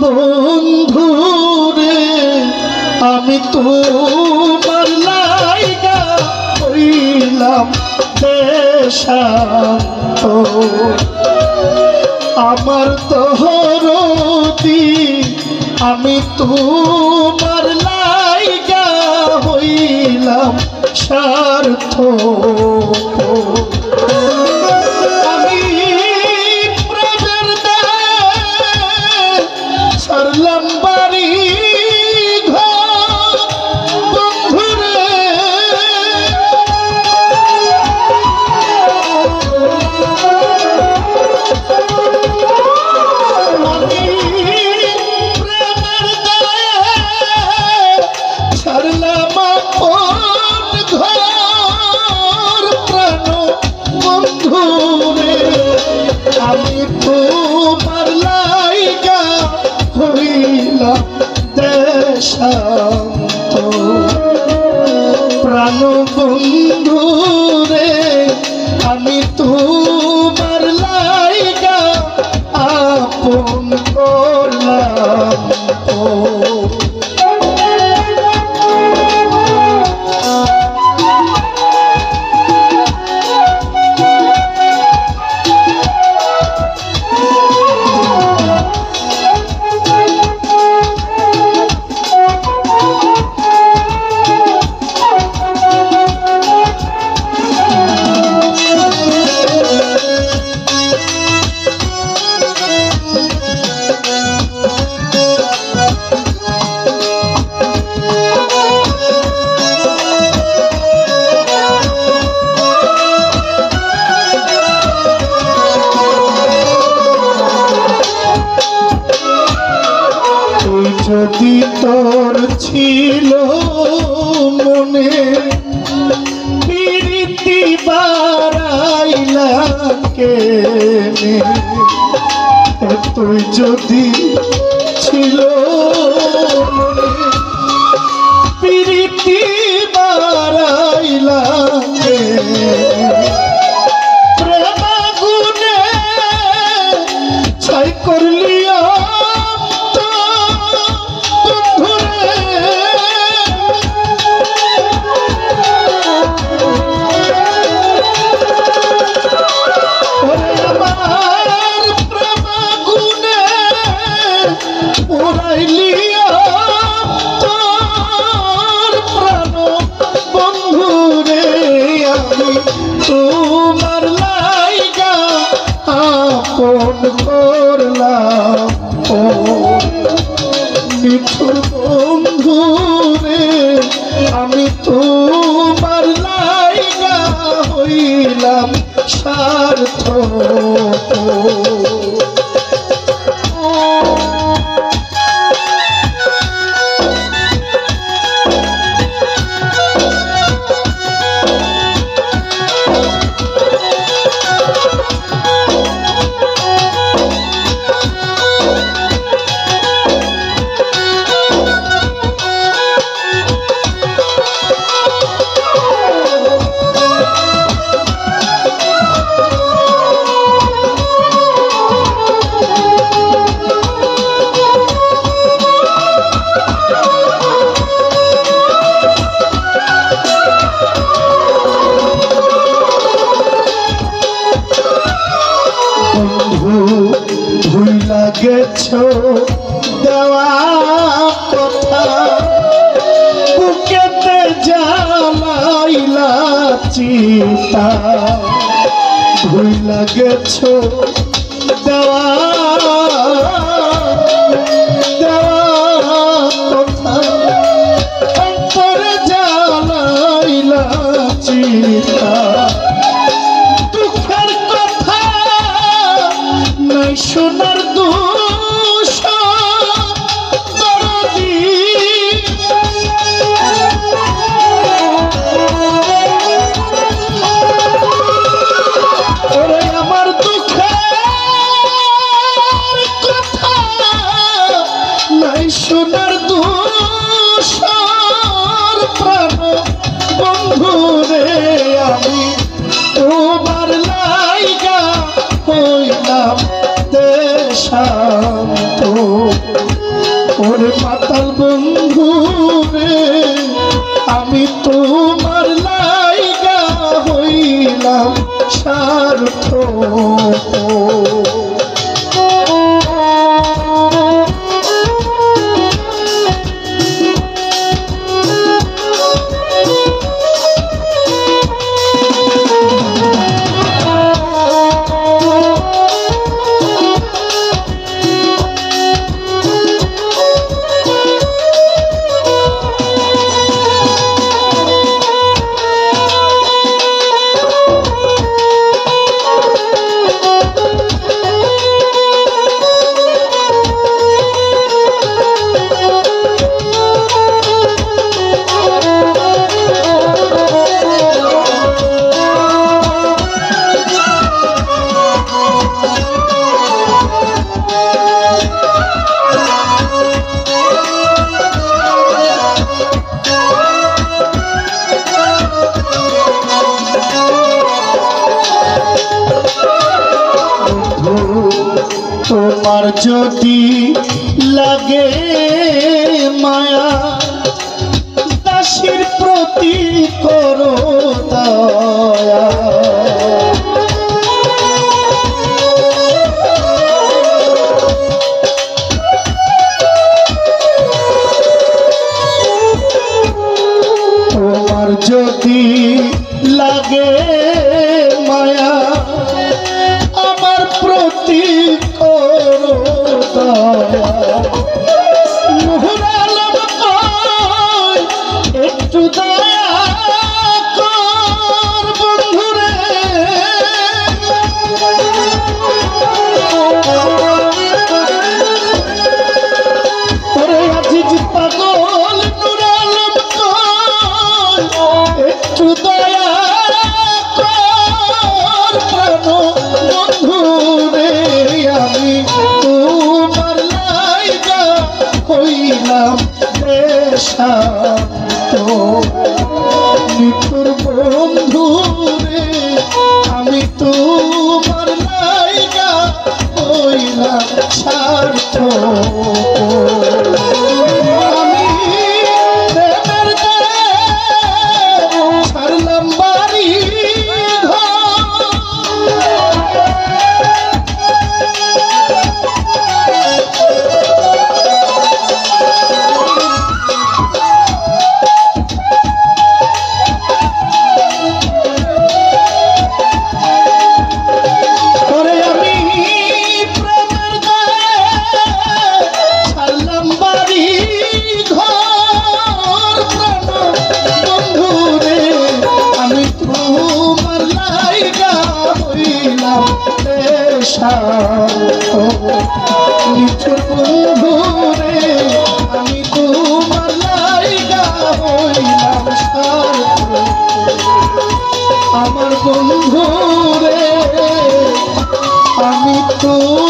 বন্ধু রে আমি তোমার লাইগা হইলাম দেশান্ত আমার তহরতি আমি তোমার লাইগা হইলাম স্বার্থ আমি তোমার লাইগা আপন করলাম। ও যদি তোর ছিল মনে? প্রীতি বাড়াইলা কে তুই যদি ছিল মনে? আমি তোমার লাইগা হইলাম স্বার্থ গেছ দেওয়া কথা। বুকেতে জ্বালাইলা চিতা ভুইলা গেছ দেওয়া। দেওয়া কথা। অন্তরে জ্বালাইলা চিতা শোনার দোষ মাতাল বন্ধু রে আমি তোমার লাইগা হইলাম স্বার্থ তোমার যদি লাগে মায়া দাসীর প্রতি করো দয়া হইলাম তো। নিঠুর বন্ধু রে আমি তোমার লাইগা হইলাম স্বার্থ বন্ধুরে আমি তোমার লাইগা হইলাম আমার বন্ধুরে আমি তো